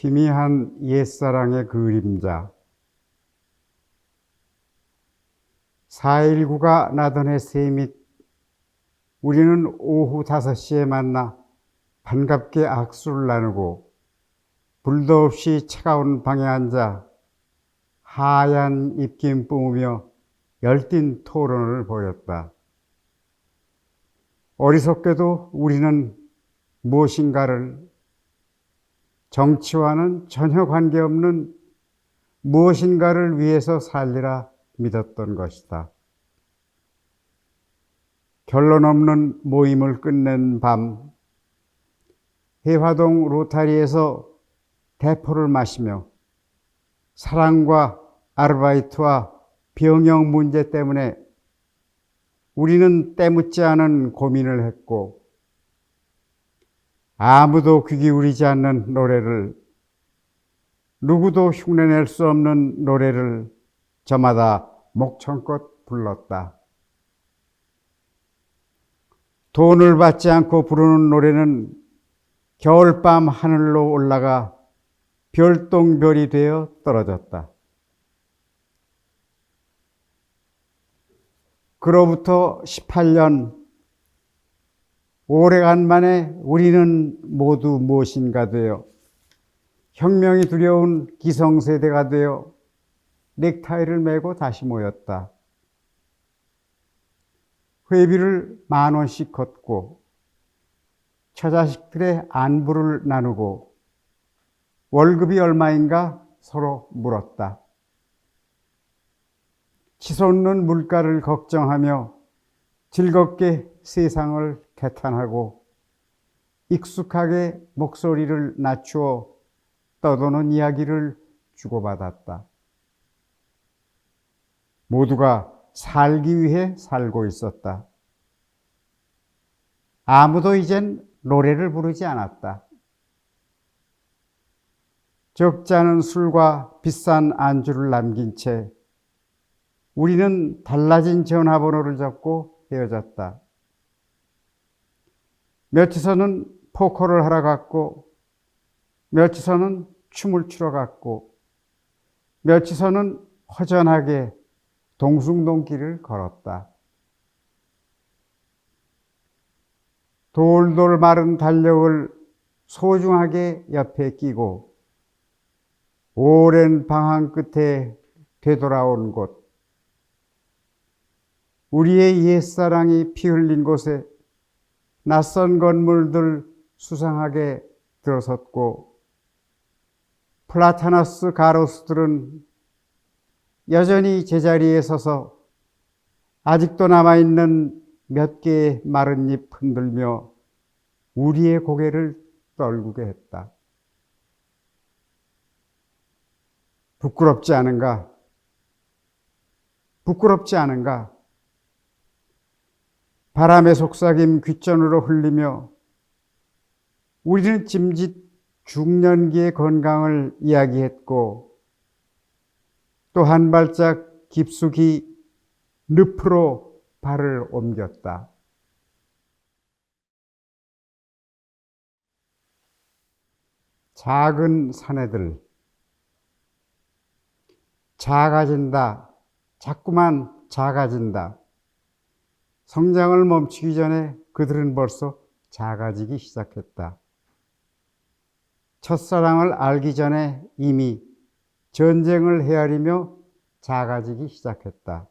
희미한 옛사랑의 그림자 4.19가 나던 해 세밑 우리는 오후 5시에 만나 반갑게 악수를 나누고 불도 없이 차가운 방에 앉아 하얀 입김 뿜으며 열띤 토론을 벌였다. 어리석게도 우리는 무엇인가를 정치와는 전혀 관계없는 무엇인가를 위해서 살리라 믿었던 것이다. 결론 없는 모임을 끝낸 밤, 해화동 로타리에서 대포를 마시며 사랑과 아르바이트와 병역 문제 때문에 우리는 때묻지 않은 고민을 했고 아무도 귀 기울이지 않는 노래를 누구도 흉내낼 수 없는 노래를 저마다 목청껏 불렀다. 돈을 받지 않고 부르는 노래는 겨울밤 하늘로 올라가 별똥별이 되어 떨어졌다. 그로부터 18년 오래간만에 우리는 모두 무엇인가 되어 혁명이 두려운 기성세대가 되어 넥타이를 메고 다시 모였다. 회비를 만 원씩 걷고 처자식들의 안부를 나누고 월급이 얼마인가 서로 물었다. 치솟는 물가를 걱정하며 즐겁게 세상을 개탄하고 익숙하게 목소리를 낮추어 떠도는 이야기를 주고받았다. 모두가 살기 위해 살고 있었다. 아무도 이젠 노래를 부르지 않았다. 적지 않은 술과 비싼 안주를 남긴 채 우리는 달라진 전화번호를 잡고 헤어졌다. 며치서는 포커를 하러 갔고, 며치서는 춤을 추러 갔고, 며치서는 허전하게 동숭동길을 걸었다. 돌돌 마른 달력을 소중하게 옆에 끼고 오랜 방황 끝에 되돌아온 곳, 우리의 옛사랑이 피 흘린 곳에 낯선 건물들 수상하게 들어섰고 플라타너스 가로수들은 여전히 제자리에 서서 아직도 남아있는 몇 개의 마른 잎 흔들며 우리의 고개를 떨구게 했다. 부끄럽지 않은가? 부끄럽지 않은가? 바람에 속삭임 귓전으로 흘리며 우리는 짐짓 중년기의 건강을 이야기했고 또 한 발짝 깊숙이 늪으로 발을 옮겼다. 작은 사내들 작아진다. 자꾸만 작아진다. 성장을 멈추기 전에 그들은 벌써 작아지기 시작했다. 첫사랑을 알기 전에 이미 전쟁을 헤아리며 작아지기 시작했다.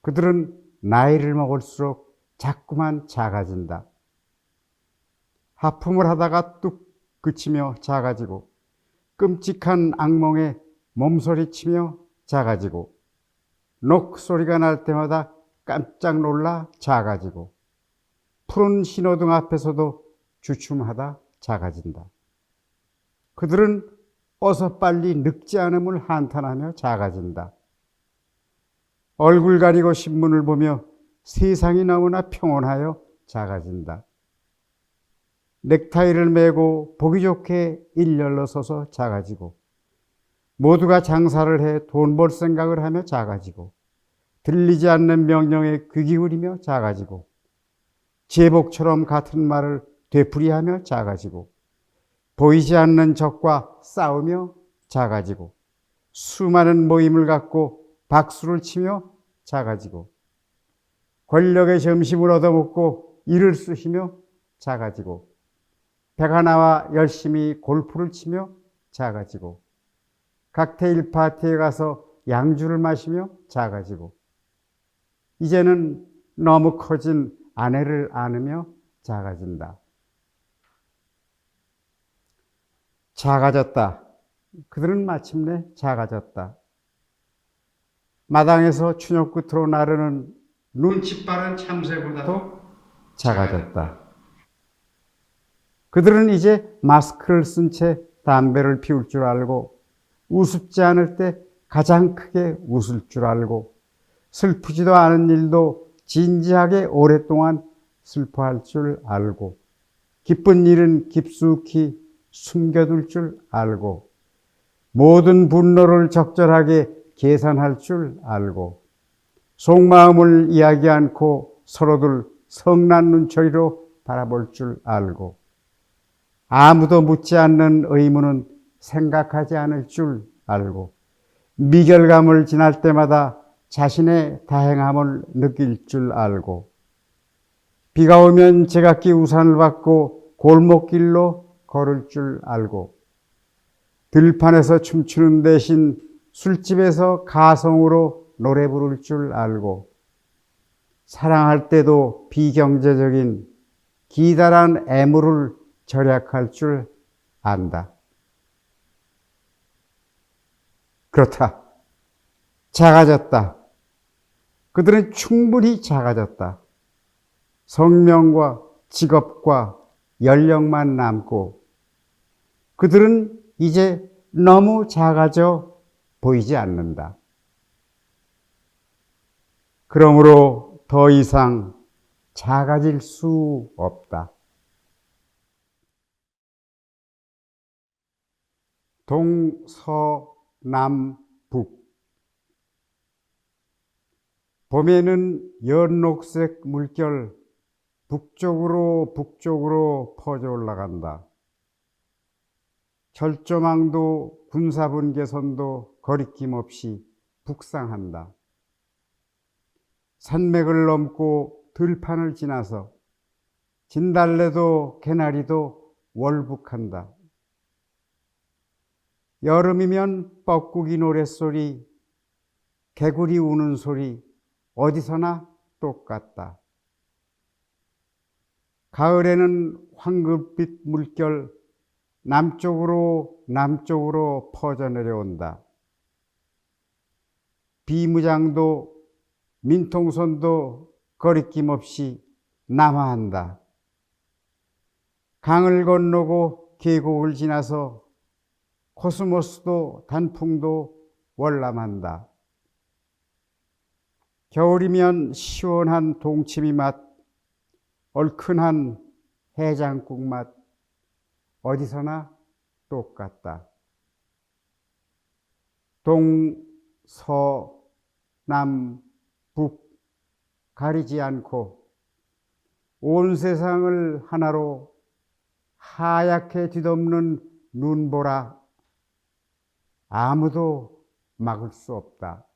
그들은 나이를 먹을수록 자꾸만 작아진다. 하품을 하다가 뚝 그치며 작아지고 끔찍한 악몽에 몸소리치며 작아지고 녹 소리가 날 때마다 깜짝 놀라 작아지고 푸른 신호등 앞에서도 주춤하다 작아진다. 그들은 어서 빨리 늙지 않음을 한탄하며 작아진다. 얼굴 가리고 신문을 보며 세상이 너무나 평온하여 작아진다. 넥타이를 메고 보기 좋게 일렬로 서서 작아지고 모두가 장사를 해 돈 벌 생각을 하며 작아지고 들리지 않는 명령에 귀 기울이며 작아지고 제복처럼 같은 말을 되풀이하며 작아지고 보이지 않는 적과 싸우며 작아지고 수많은 모임을 갖고 박수를 치며 작아지고 권력의 점심을 얻어먹고 일을 쑤시며 작아지고 배가 나와 열심히 골프를 치며 작아지고 칵테일 파티에 가서 양주를 마시며 작아지고 이제는 너무 커진 아내를 안으며 작아진다. 작아졌다. 그들은 마침내 작아졌다. 마당에서 추녀 끝으로 나르는 눈치 빠른 참새보다도 작아졌다. 그들은 이제 마스크를 쓴 채 담배를 피울 줄 알고 우습지 않을 때 가장 크게 웃을 줄 알고 슬프지도 않은 일도 진지하게 오랫동안 슬퍼할 줄 알고 기쁜 일은 깊숙이 숨겨둘 줄 알고 모든 분노를 적절하게 계산할 줄 알고 속마음을 이야기 않고 서로들 성난 눈초리로 바라볼 줄 알고 아무도 묻지 않는 의문은 생각하지 않을 줄 알고 미결감을 지날 때마다 자신의 다행함을 느낄 줄 알고 비가 오면 제각기 우산을 받고 골목길로 걸을 줄 알고 들판에서 춤추는 대신 술집에서 가성으로 노래 부를 줄 알고 사랑할 때도 비경제적인 기다란 애무를 절약할 줄 안다. 그렇다. 작아졌다. 그들은 충분히 작아졌다. 성명과 직업과 연령만 남고 그들은 이제 너무 작아져 보이지 않는다. 그러므로 더 이상 작아질 수 없다. 동서남북 봄에는 연녹색 물결 북쪽으로 북쪽으로 퍼져 올라간다. 철조망도 군사분계선도 거리낌 없이 북상한다. 산맥을 넘고 들판을 지나서 진달래도 개나리도 월북한다. 여름이면 뻐꾸기 노랫소리, 개구리 우는 소리 어디서나 똑같다. 가을에는 황금빛 물결 남쪽으로 남쪽으로 퍼져 내려온다. 비무장도 민통선도 거리낌 없이 남하한다. 강을 건너고 계곡을 지나서 코스모스도 단풍도 월남한다. 겨울이면 시원한 동치미 맛, 얼큰한 해장국 맛, 어디서나 똑같다. 동, 서, 남, 북 가리지 않고 온 세상을 하나로 하얗게 뒤덮는 눈보라 아무도 막을 수 없다.